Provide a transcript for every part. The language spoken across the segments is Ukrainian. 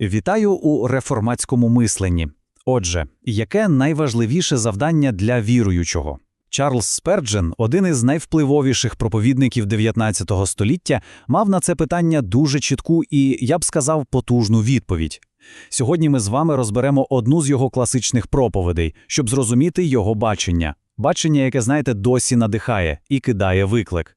Вітаю у реформатському мисленні. Отже, яке найважливіше завдання для віруючого? Чарльз Сперджен, один із найвпливовіших проповідників 19 століття, мав на це питання дуже чітку і, я б сказав, потужну відповідь. Сьогодні ми з вами розберемо одну з його класичних проповідей, щоб зрозуміти його бачення. Бачення, яке, знаєте, досі надихає і кидає виклик.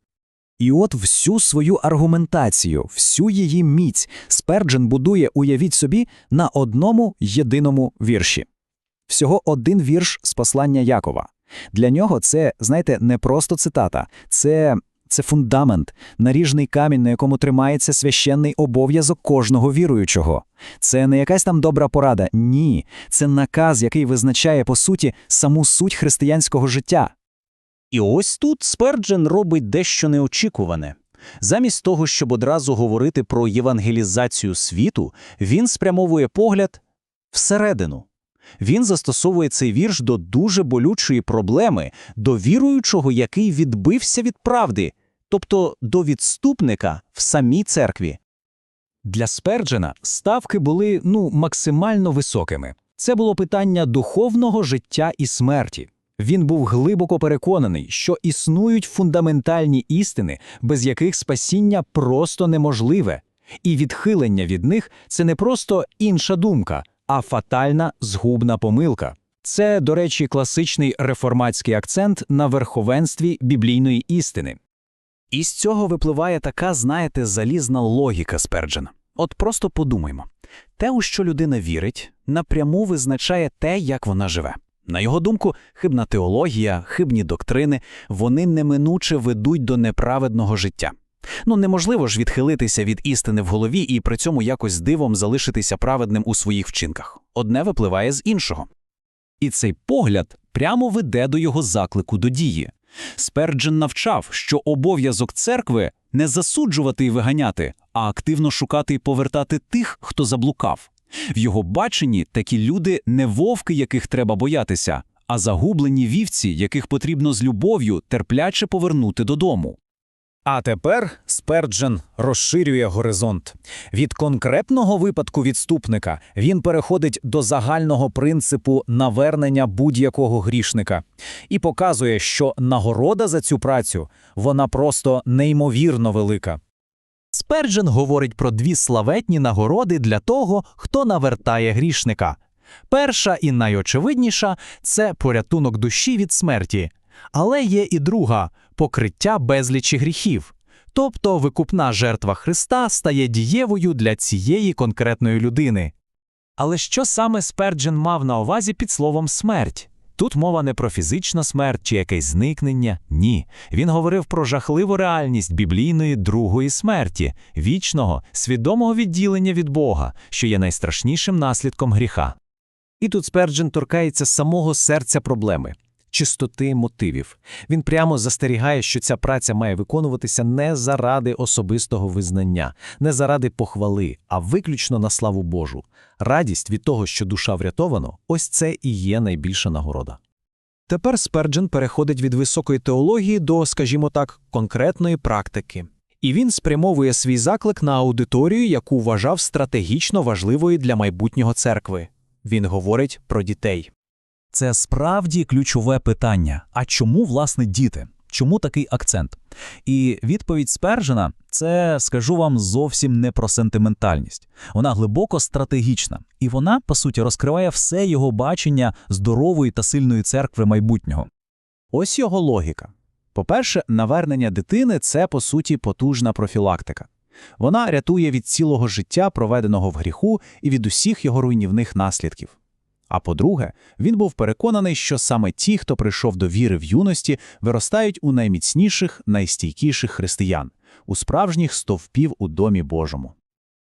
І от всю свою аргументацію, всю її міць Сперджен будує, уявіть собі, на одному єдиному вірші. Всього один вірш з послання Якова. Для нього це, знаєте, не просто цитата, це, це фундамент, наріжний камінь, на якому тримається священний обов'язок кожного віруючого. Це не якась там добра порада, ні, це наказ, який визначає, по суті, саму суть християнського життя. І ось тут Сперджен робить дещо неочікуване. Замість того, щоб одразу говорити про євангелізацію світу, він спрямовує погляд всередину. Він застосовує цей вірш до дуже болючої проблеми, до віруючого, який відбився від правди, тобто до відступника в самій церкві. Для Сперджена ставки були ну максимально високими. Це було питання духовного життя і смерті. Він був глибоко переконаний, що існують фундаментальні істини, без яких спасіння просто неможливе, і відхилення від них це не просто інша думка, а фатальна згубна помилка. Це, до речі, класичний реформатський акцент на верховенстві біблійної істини. І з цього випливає така, знаєте, залізна логіка Сперджена. От просто подумаймо. Те, у що людина вірить, напряму визначає те, як вона живе. На його думку, хибна теологія, хибні доктрини, вони неминуче ведуть до неправедного життя. Ну, неможливо ж відхилитися від істини в голові і при цьому якось дивом залишитися праведним у своїх вчинках. Одне випливає з іншого. І цей погляд прямо веде до його заклику до дії. Сперджен навчав, що обов'язок церкви не засуджувати і виганяти, а активно шукати і повертати тих, хто заблукав. В його баченні такі люди не вовки, яких треба боятися, а загублені вівці, яких потрібно з любов'ю терпляче повернути додому. А тепер Сперджен розширює горизонт. Від конкретного випадку відступника він переходить до загального принципу навернення будь-якого грішника і показує, що нагорода за цю працю вона просто неймовірно велика. Сперджен говорить про дві славетні нагороди для того, хто навертає грішника. Перша і найочевидніша це порятунок душі від смерті, але є і друга покриття безлічі гріхів. Тобто викупна жертва Христа стає дієвою для цієї конкретної людини. Але що саме Сперджен мав на увазі під словом смерть? Тут мова не про фізичну смерть чи якесь зникнення. Ні. Він говорив про жахливу реальність біблійної другої смерті, вічного, свідомого відділення від Бога, що є найстрашнішим наслідком гріха. І тут Сперджен торкається самого серця проблеми. Чистоти мотивів. Він прямо застерігає, що ця праця має виконуватися не заради особистого визнання, не заради похвали, а виключно на славу Божу. Радість від того, що душа врятовано, ось це і є найбільша нагорода. Тепер Сперджен переходить від високої теології до, скажімо так, конкретної практики. І він спрямовує свій заклик на аудиторію, яку вважав стратегічно важливою для майбутнього церкви. Він говорить про дітей. Це справді ключове питання. А чому, власне, діти? Чому такий акцент? І відповідь Спержена – це, скажу вам, зовсім не про сентиментальність. Вона глибоко стратегічна, і вона, по суті, розкриває все його бачення здорової та сильної церкви майбутнього. Ось його логіка. По-перше, навернення дитини – це, по суті, потужна профілактика. Вона рятує від цілого життя, проведеного в гріху, і від усіх його руйнівних наслідків. А по-друге, він був переконаний, що саме ті, хто прийшов до віри в юності, виростають у найміцніших, найстійкіших християн, у справжніх стовпів у домі Божому.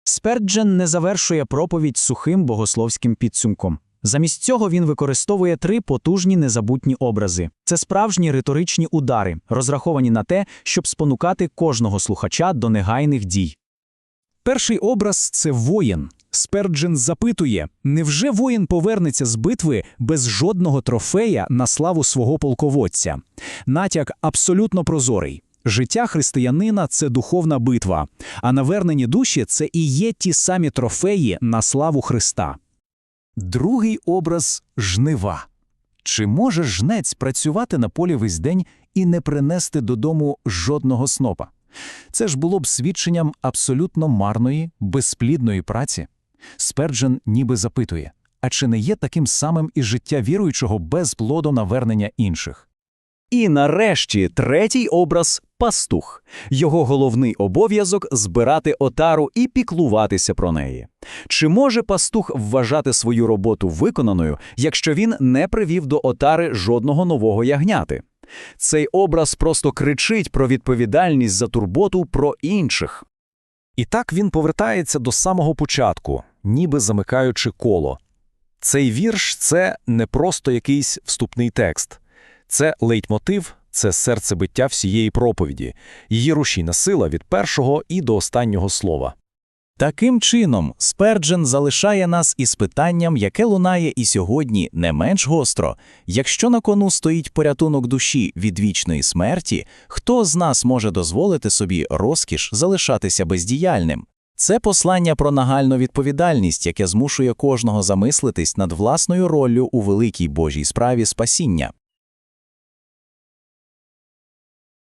Сперджен не завершує проповідь сухим богословським підсумком. Замість цього він використовує три потужні незабутні образи. Це справжні риторичні удари, розраховані на те, щоб спонукати кожного слухача до негайних дій. Перший образ це воїн. Сперджен запитує, невже воїн повернеться з битви без жодного трофея на славу свого полководця? Натяк абсолютно прозорий. Життя християнина – це духовна битва, а навернені душі – це і є ті самі трофеї на славу Христа. Другий образ – жнива. Чи може жнець працювати на полі весь день і не принести додому жодного снопа? Це ж було б свідченням абсолютно марної, безплідної праці. Сперджен ніби запитує, а чи не є таким самим і життя віруючого без плоду навернення інших? І нарешті третій образ – пастух. Його головний обов'язок – збирати отару і піклуватися про неї. Чи може пастух вважати свою роботу виконаною, якщо він не привів до отари жодного нового ягняти? Цей образ просто кричить про відповідальність за турботу про інших. І так він повертається до самого початку, ніби замикаючи коло. Цей вірш це не просто якийсь вступний текст, це лейтмотив, це серцебиття всієї проповіді, її рушійна сила від першого і до останнього слова. Таким чином, Сперджен залишає нас із питанням, яке лунає і сьогодні не менш гостро. Якщо на кону стоїть порятунок душі від вічної смерті, хто з нас може дозволити собі розкіш залишатися бездіяльним? Це послання про нагальну відповідальність, яке змушує кожного замислитись над власною роллю у великій Божій справі спасіння.